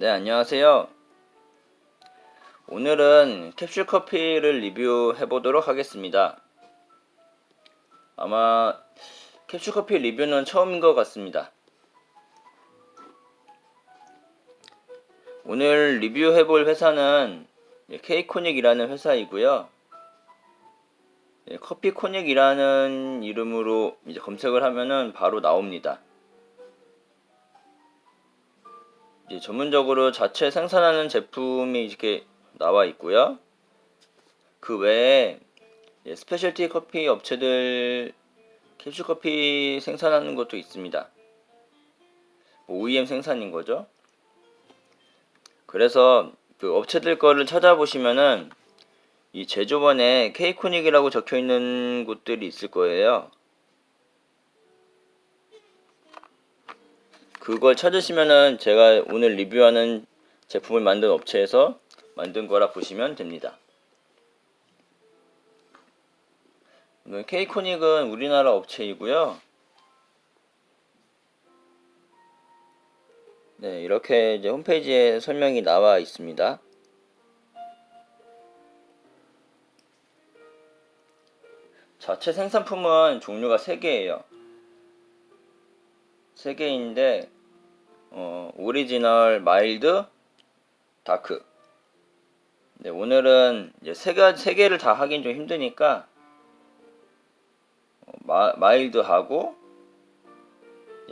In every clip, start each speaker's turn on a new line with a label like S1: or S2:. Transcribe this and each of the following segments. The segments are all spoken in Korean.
S1: 네, 안녕하세요. 오늘은 캡슐 커피를 리뷰해 보도록 하겠습니다. 아마 캡슐 커피 리뷰는 처음인 것 같습니다. 오늘 리뷰해 볼 회사는 케이코닉이라는 회사이고요. 예, 커피 코닉이라는 이름으로 이제 검색을 하면은 바로 나옵니다. 이제 전문적으로 자체 생산하는 제품이 이렇게 나와 있고요. 그 외에 예, 스페셜티 커피 업체들 캡슐 커피 생산하는 것도 있습니다. 뭐 OEM 생산인 거죠. 그래서 그 업체들 거를 찾아보시면은 이 제조번에 케이코닉이라고 적혀 있는 곳들이 있을 거예요. 그걸 찾으시면은 제가 오늘 리뷰하는 제품을 만든 업체에서 만든 거라 보시면 됩니다. 케이코닉은 우리나라 업체이고요. 네, 이렇게 이제 홈페이지에 설명이 나와 있습니다. 자체 생산품은 종류가 3개예요. 3개인데 어, 오리지널, 마일드, 다크. 네, 오늘은 이제 세, 가, 세 개를 다 하긴 좀 힘드니까 어, 마, 마일드하고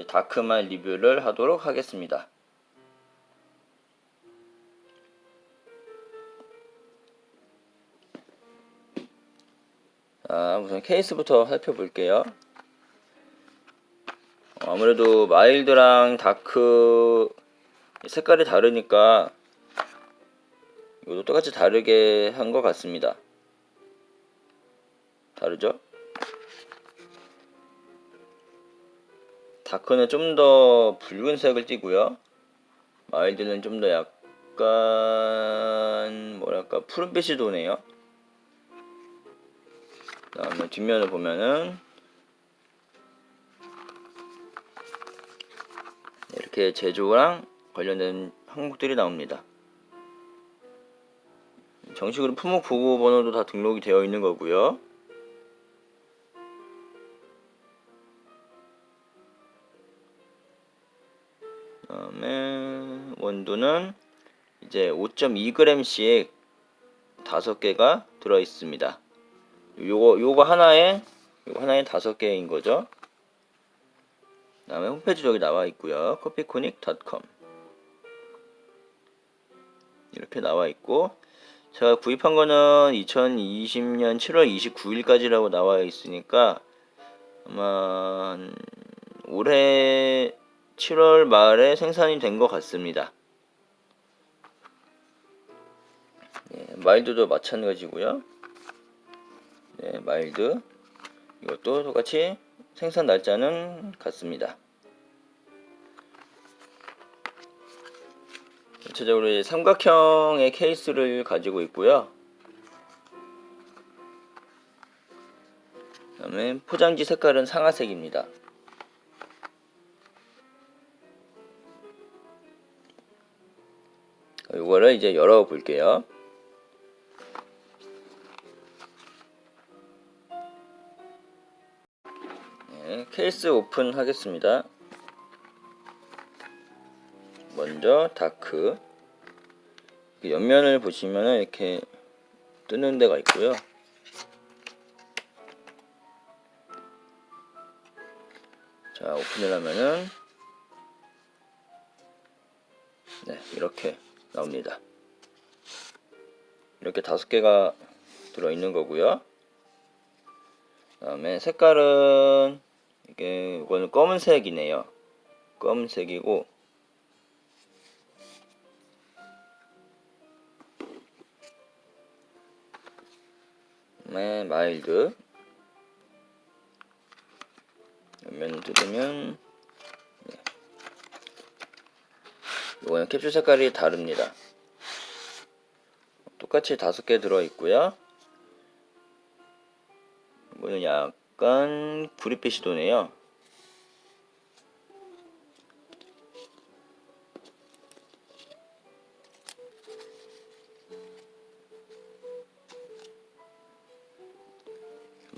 S1: 다크만 리뷰를 하도록 하겠습니다. 자, 우선 케이스부터 살펴볼게요. 어, 아무래도 마일드랑 다크 색깔이 다르니까 이것도 똑같이 다르게 한 것 같습니다. 다르죠? 다크는 좀 더 붉은색을 띠고요. 마일드는 좀 더 약간 뭐랄까 푸른빛이 도네요. 그 다음에 뒷면을 보면은 이렇게 제조랑 관련된 항목들이 나옵니다. 정식으로 품목 보고 번호도 다 등록이 되어 있는 거고요. 그다음에 원두는 이제 5.2g씩 5개가 들어 있습니다. 요거 요거 하나에 요거 하나에 다섯 개인 거죠. 다음에 홈페이지 여기 나와 있고요. 커피코닉.com 이렇게 나와 있고 제가 구입한 거는 2020년 7월 29일까지라고 나와 있으니까 아마 올해 7월 말에 생산이 된 것 같습니다. 네, 마일드도 마찬가지고요. 네, 마일드 이것도 똑같이 생산 날짜는 같습니다. 전체적으로 삼각형의 케이스를 가지고 있고요. 그 다음에 포장지 색깔은 상아색입니다. 이거를 이제 열어 볼게요. 네, 케이스 오픈 하겠습니다. 먼저 다크 옆면을 보시면 이렇게 뜨는 데가 있고요. 자 오픈을 하면은 네 이렇게 나옵니다. 이렇게 다섯 개가 들어 있는 거고요. 다음에 색깔은 이게 이거는 검은색이네요. 검은색이고 네, 마일드 옆면 뜯으면 네. 이거는 캡슐 색깔이 다릅니다. 똑같이 다섯 개 들어 있고요. 이거는 약 약간 구리빛 시도네요.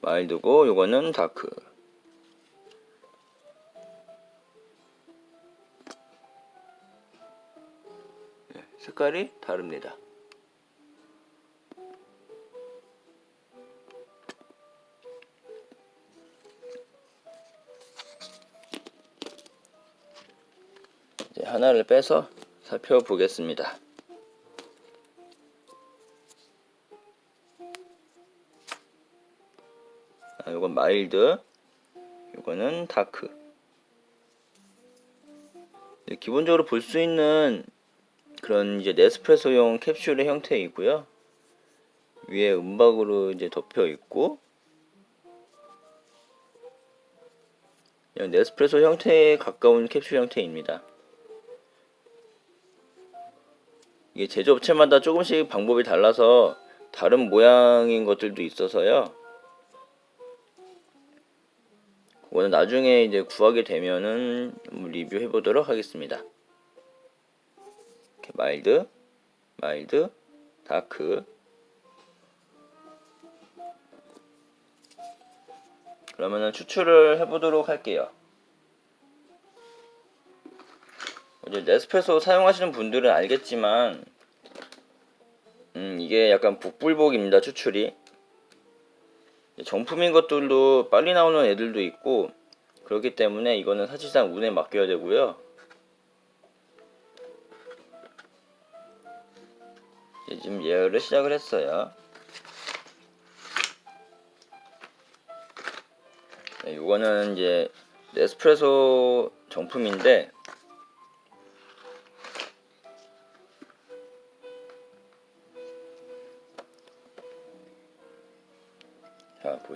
S1: 마일드고 요거는 다크 네, 색깔이 다릅니다. 하나를 빼서 살펴보겠습니다. 아, 요건 마일드, 요거는 다크. 네, 기본적으로 볼 수 있는 그런 이제 네스프레소용 캡슐의 형태이고요. 위에 은박으로 이제 덮여 있고 네스프레소 형태에 가까운 캡슐 형태입니다. 이게 제조업체마다 조금씩 방법이 달라서 다른 모양인 것들도 있어서요. 그거는 나중에 이제 구하게 되면은 리뷰해 보도록 하겠습니다. 이렇게 마일드, 마일드, 다크. 그러면은 추출을 해보도록 할게요. 이제 네스프레소 사용하시는 분들은 알겠지만, 음, 이게 약간 북불복입니다, 추출이. 정품인 것들도 빨리 나오는 애들도 있고, 그렇기 때문에 이거는 사실상 운에 맡겨야 되고요. 지금 예열을 시작을 했어요. 네, 이거는 이제 네스프레소 정품인데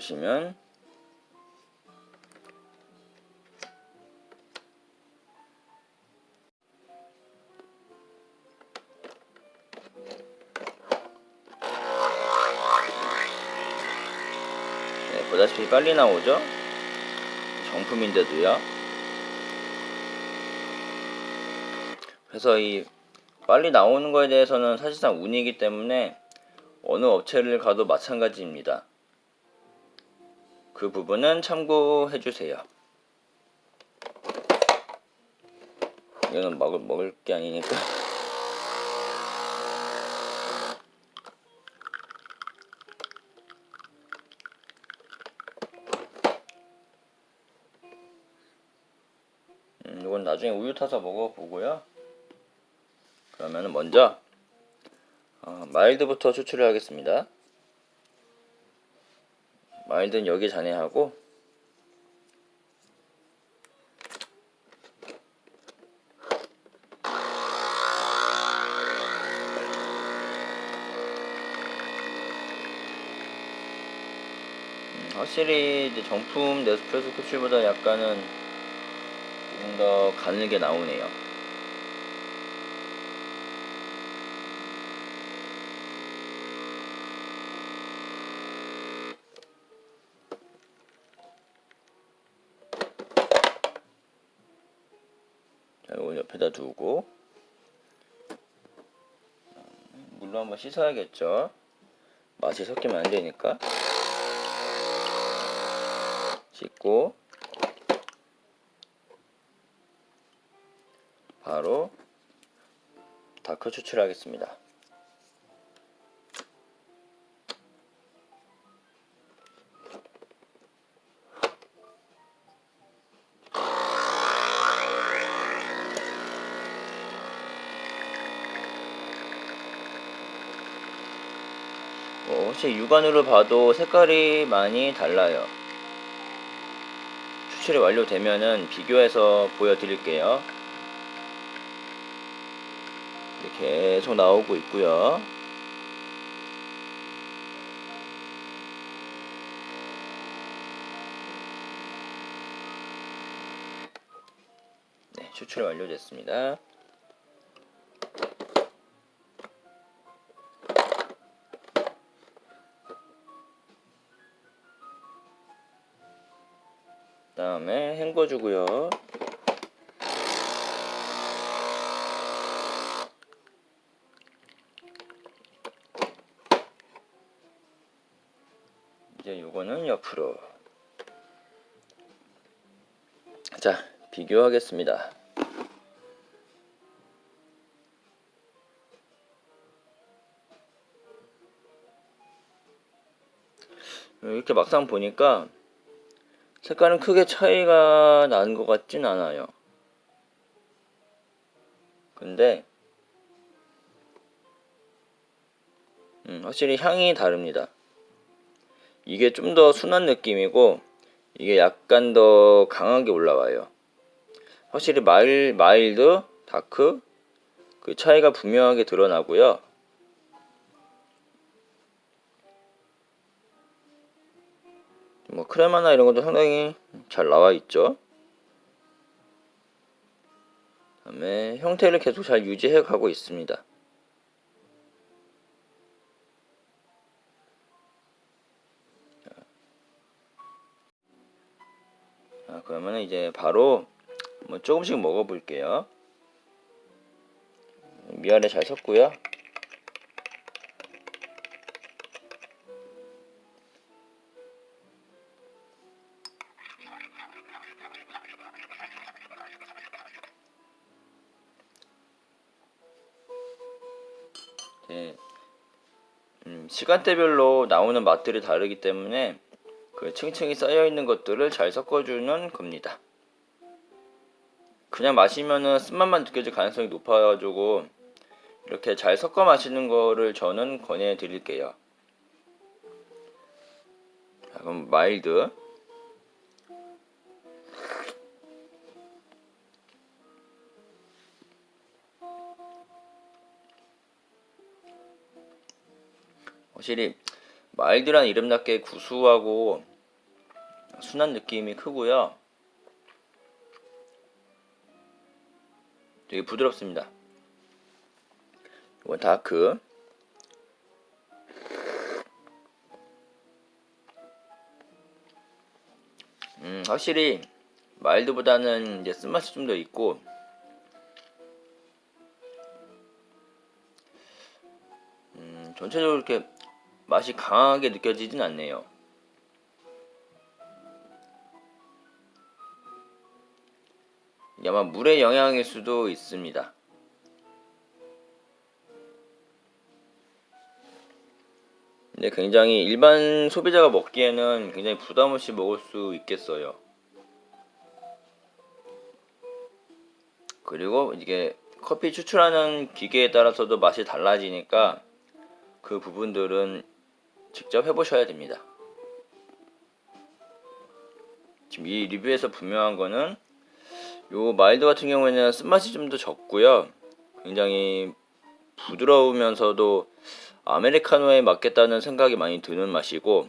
S1: 보시면 네, 보다시피 빨리 나오죠? 정품인데도요. 그래서 이 빨리 나오는 거에 대해서는 사실상 운이기 때문에 어느 업체를 가도 마찬가지입니다. 그 부분은 참고해 주세요. 이거는 먹을 먹을 게 아니니까. 음, 이건 나중에 우유 타서 먹어보고요. 그러면 먼저 어, 마일드부터 추출을 하겠습니다. 마일드는 여기 잔해하고 음, 확실히 이제 정품 네스프레소 캡슐보다 약간은 조금 더 가늘게 나오네요. 이거 옆에다 두고 물로 한번 씻어야겠죠. 맛이 섞이면 안 되니까 씻고 바로 다크 추출 하겠습니다. 혹시 육안으로 봐도 색깔이 많이 달라요. 추출이 완료되면은 비교해서 보여드릴게요. 계속 나오고 있고요. 네, 추출이 완료됐습니다. 자, 비교하겠습니다. 이렇게 막상 보니까 색깔은 크게 차이가 나는 것 같진 않아요. 근데 음, 확실히 향이 다릅니다. 이게 좀 더 순한 느낌이고 이게 약간 더 강하게 올라와요. 확실히 마일, 마일드, 다크 그 차이가 분명하게 드러나고요. 뭐 크레마나 이런 것도 상당히 잘 나와 있죠. 다음에 형태를 계속 잘 유지해 가고 있습니다. 자, 그러면 이제 바로 뭐 조금씩 먹어볼게요. 미아래 잘 섞고요. 네. 음, 시간대별로 나오는 맛들이 다르기 때문에 그 층층이 쌓여 있는 것들을 잘 섞어주는 겁니다. 그냥 마시면은 쓴맛만 느껴질 가능성이 높아가지고 이렇게 잘 섞어 마시는 거를 저는 권해 드릴게요. 자, 그럼 마일드. 확실히 마일드란 이름답게 구수하고 순한 느낌이 크고요. 되게 부드럽습니다. 이건 다크. 음, 확실히 마일드보다는 이제 쓴맛이 좀 더 있고 음, 전체적으로 이렇게 맛이 강하게 느껴지진 않네요. 아마 물의 영향일 수도 있습니다. 근데 굉장히 일반 소비자가 먹기에는 굉장히 부담 없이 먹을 수 있겠어요. 그리고 이게 커피 추출하는 기계에 따라서도 맛이 달라지니까 그 부분들은 직접 해보셔야 됩니다. 지금 이 리뷰에서 분명한 거는 요 마일드 같은 경우에는 쓴맛이 좀 더 적고요. 굉장히 부드러우면서도 아메리카노에 맞겠다는 생각이 많이 드는 맛이고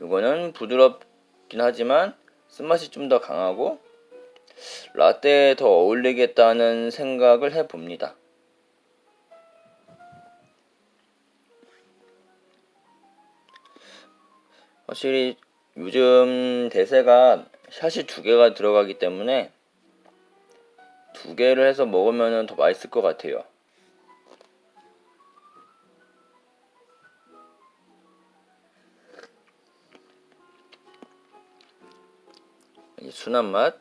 S1: 요거는 부드럽긴 하지만 쓴맛이 좀 더 강하고 라떼에 더 어울리겠다는 생각을 해봅니다. 확실히 요즘 대세가 샷이 두 개가 들어가기 때문에 두 개를 해서 먹으면 더 맛있을 것 같아요. 이 순한 맛.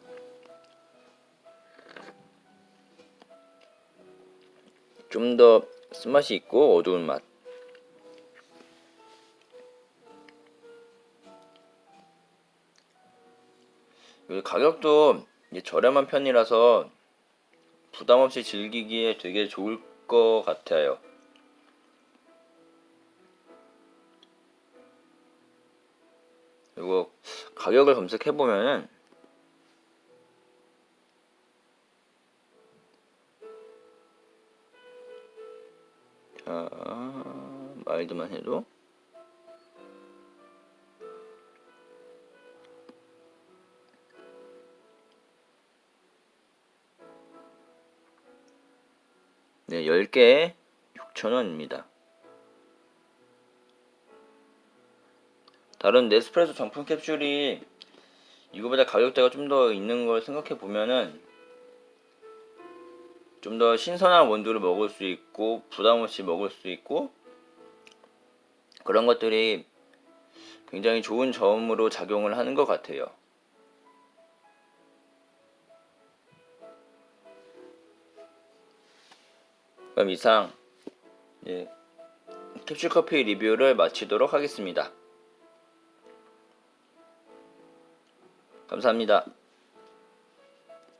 S1: 좀 더 쓴맛이 있고 어두운 맛. 그리고 가격도 저렴한 편이라서 부담 없이 즐기기에 되게 좋을 것 같아요. 그리고 가격을 검색해 보면은 자 마일드만 해도 네, 10개에 6,000원입니다. 다른 네스프레소 정품 캡슐이 이거보다 가격대가 좀 더 있는 걸 생각해 보면은 좀 더 신선한 원두를 먹을 수 있고 부담 없이 먹을 수 있고 그런 것들이 굉장히 좋은 점으로 작용을 하는 것 같아요. 그럼 이상 예, 캡슐 커피 리뷰를 마치도록 하겠습니다. 감사합니다.